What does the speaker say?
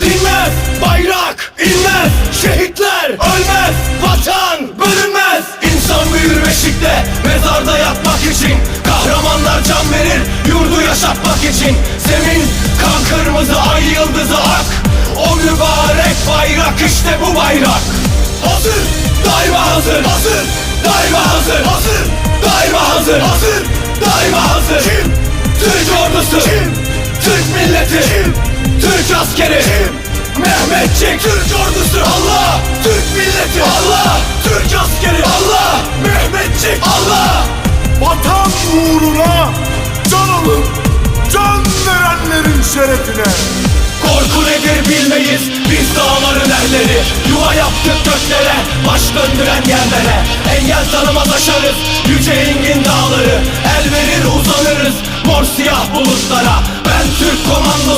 Dinmez bayrak inmez Şehitler ölmez Vatan bölünmez. İnsan büyür beşikte Mezarda yatmak için. Kahramanlar can verir Yurdu yaşatmak için. Zemin kan kırmızı ay yıldızı ak. O mübarek bayrak işte bu bayrak. Hazır daima hazır. Hazır daima hazır. Hazır daima hazır. Hazır daima hazır. Kim? Türk askeri. Kim? Mehmetçik Türk ordusu. Allah! Türk milleti. Allah! Türk askeri. Allah! Mehmetçik. Allah! Vatan uğruna can alın Can verenlerin şerefine. Korku nedir bilmeyiz. Biz dağların erleri. Yuva yaptık göklere Baş döndüren yerlere. Engel tanımaz aşarız Yüce engin dağları. El verir uzanırız Mor siyah bulutlara. Ben Türk Düşman